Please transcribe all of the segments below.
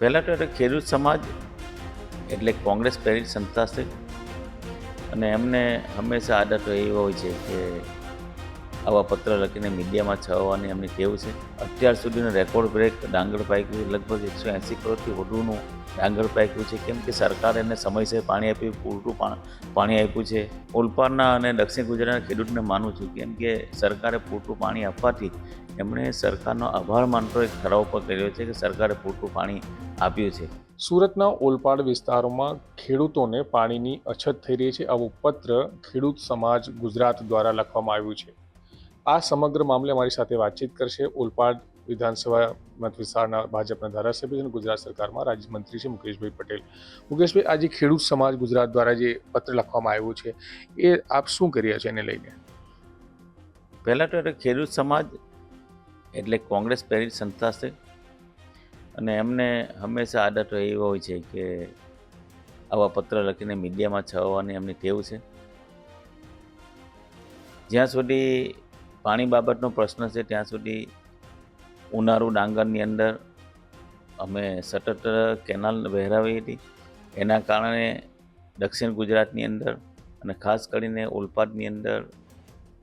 પહેલાં તો એટલે ખેડૂત સમાજ, એટલે કોંગ્રેસ પ્રેરિત સંસ્થા છે. અને એમને હંમેશા આદત એવી હોય છે કે આવા પત્ર લખીને મીડિયામાં છાવવાની એમની ટેવ છે. અત્યાર સુધીનો રેકોર્ડ બ્રેક ડાંગર પાક્યું લગભગ એકસો એંસી કરોડથી વધુનું ડાંગર પાક્યું છે. કેમ કે સરકારે એને સમયસર પાણી આપ્યું, પૂરતું પાણી આપ્યું છે. ઓલપાડના અને દક્ષિણ ગુજરાતના ખેડૂતને માનું છું કેમ કે સરકારે પૂરતું પાણી આપવાથી એમણે સરકારનો આભાર માનતો એક ઠરાવ પર કર્યો છે કે સરકારે પૂરતું પાણી આપ્યું છે. સુરતના ઓલપાડ વિસ્તારોમાં ખેડૂતોને પાણીની અછત થઈ રહી છે. આવું પત્ર ખેડૂત સમાજ ગુજરાત દ્વારા લખવામાં આવ્યું છે. આ સમગ્ર મામલે અમારી સાથે વાતચીત કરશે ઓલપાડ વિધાનસભા મત વિસ્તારના ભાજપના ધારાસભ્ય અને ગુજરાત સરકારમાં રાજ્યમંત્રી છે મુકેશભાઈ પટેલ. મુકેશભાઈ, આજે ખેડૂત સમાજ ગુજરાત દ્વારા જે પત્ર લખવામાં આવ્યું છે, એ આપ શું કરી રહ્યા છો એને લઈને? પહેલાં તો ખેડૂત સમાજ એટલે કોંગ્રેસ પ્રેરિત સંસ્થા છે અને એમને હંમેશા આદત એવી હોય છે કે આવા પત્ર લખીને મીડિયામાં છાવવાની એમની ટેવ છે. જ્યાં સુધી પાણી બાબતનો પ્રશ્ન છે, ત્યાં સુધી ઉનાળુ ડાંગરની અંદર અમે સતત કેનાલ વહેરાવી હતી. એના કારણે દક્ષિણ ગુજરાતની અંદર અને ખાસ કરીને ઓલપાડની અંદર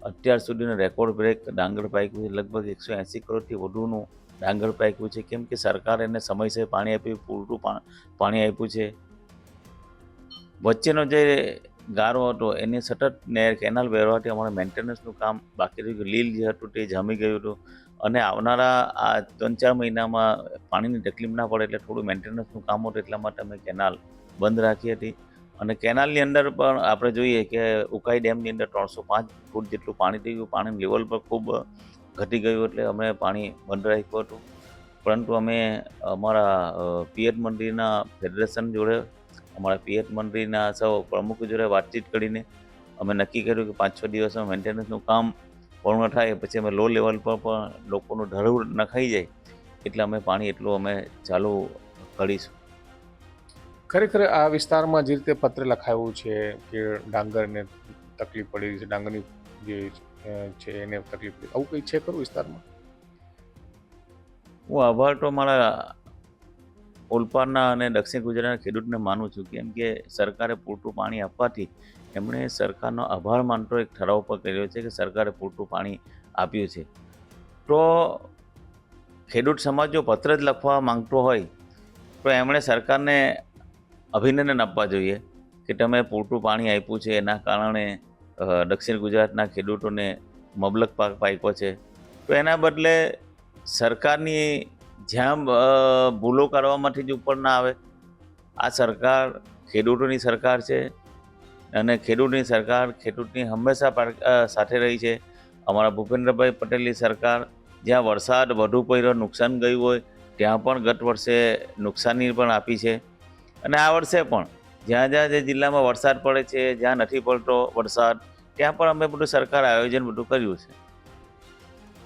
અત્યાર સુધીનો રેકોર્ડ બ્રેક ડાંગર પાક્યું છે, લગભગ એકસો એંસી કરોડથી વધુનું ડાંગર પાક્યું છે. કેમ કે સરકારે એને સમયસર પાણી આપ્યું, પૂરતું પાણી આપ્યું છે. વચ્ચેનો જે ગારો હતો, એની સતત ને કેનાલ વહેવાથી અમારે મેન્ટેનન્સનું કામ બાકી રહ્યું લીલ જે હતું તે જામી ગયું હતું. અને આવનારા આ ત્રણ ચાર મહિનામાં પાણીની તકલીફ ના પડે એટલે થોડું મેન્ટેનન્સનું કામ હતું, એટલા માટે અમે કેનાલ બંધ રાખી હતી. અને કેનાલની અંદર પણ આપણે જોઈએ કે ઉકાઈ ડેમની અંદર ત્રણસો પાંચ ફૂટ જેટલું પાણી થઈ ગયું. પાણીનું લેવલ પણ ખૂબ ઘટી ગયું એટલે અમે પાણી બંધ રાખ્યું હતું. પરંતુ અમે અમારા પિયત મંદિરના ફેડરેશન જોડે અમારા પિયત મંડળીના સૌ પ્રમુખ જોડે વાતચીત કરીને અમે નક્કી કર્યું કે પાંચ છ દિવસમાં મેન્ટેનન્સનું કામ પૂર્ણ થાય પછી અમે લો લેવલ પર પણ લોકોનું ઢળું નખાઈ જાય એટલે અમે પાણી એટલું અમે ચાલુ કરીશું. ખરેખર આ વિસ્તારમાં જે રીતે પત્ર લખાયું છે કે ડાંગરને તકલીફ પડી છે ડાંગરની જે છે એને તકલીફ પડી. આવું કંઈ છે ખરું વિસ્તારમાં? હું આભાર તો મારા ઓલપાડના અને દક્ષિણ ગુજરાતના ખેડૂતને માનું છું કેમ કે સરકારે પૂરતું પાણી આપવાથી એમણે સરકારનો આભાર માનતો એક ઠરાવ પર કર્યો છે કે સરકારે પૂરતું પાણી આપ્યું છે. તો ખેડૂત સમાજ જો પત્ર જ લખવા માંગતો હોય તો એમણે સરકારને અભિનંદન આપવા જોઈએ કે તમે પૂરતું પાણી આપ્યું છે. એના કારણે દક્ષિણ ગુજરાતના ખેડૂતોને મબલક પાક પાક્યો છે. તો એના બદલે સરકારની જ્યાં ભૂલો કરવામાંથી જ ઉપર ના આવે. આ સરકાર ખેડૂતોની સરકાર છે અને ખેડૂતની સરકાર ખેડૂતની હંમેશા સાથે રહી છે. અમારા ભૂપેન્દ્રભાઈ પટેલની સરકાર, જ્યાં વરસાદ વધુ પડ્યો, નુકસાન ગયું હોય, ત્યાં પણ ગત વર્ષે નુકસાની પણ આપી છે. અને આ વર્ષે પણ, જ્યાં જ્યાં જે જિલ્લામાં વરસાદ પડે છે, જ્યાં નથી પડતો વરસાદ, ત્યાં પણ અમે બધું સરકાર આયોજન બધું કર્યું છે.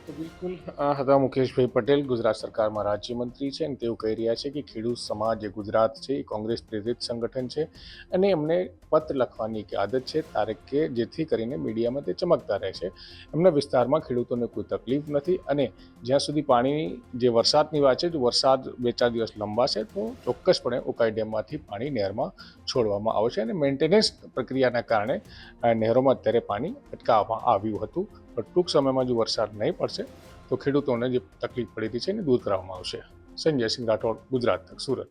તો બિલકુલ, આ હતા મુકેશભાઈ પટેલ, ગુજરાત સરકારમાં રાજ્યમંત્રી છે અને તેઓ કહી રહ્યા છે કે ખેડૂત સમાજ જે ગુજરાત છે, એ કોંગ્રેસ પ્રેરિત સંગઠન છે અને એમને પત્ર લખવાની એક આદત છે તારે કે જેથી કરીને મીડિયામાં તે ચમકતા રહે છે. એમના વિસ્તારમાં ખેડૂતોને કોઈ તકલીફ નથી અને જ્યાં સુધી પાણીની જે વરસાદની વાત છે જો વરસાદ બે ચાર દિવસ લંબાશે તો ચોક્કસપણે ઉકાઈ ડેમમાંથી પાણી નહેરમાં છોડવામાં આવશે અને મેન્ટેનન્સ પ્રક્રિયાના કારણે નહેરોમાં અત્યારે પાણી અટકાવવામાં આવ્યું હતું. પણ ટૂંક સમયમાં જો વરસાદ નહીં પડશે, તો ખેડૂતોને જે તકલીફ પડી રહી છે એને દૂર કરવામાં આવશે. સંજય સિંહ રાઠોડ, ગુજરાત તક, સુરત.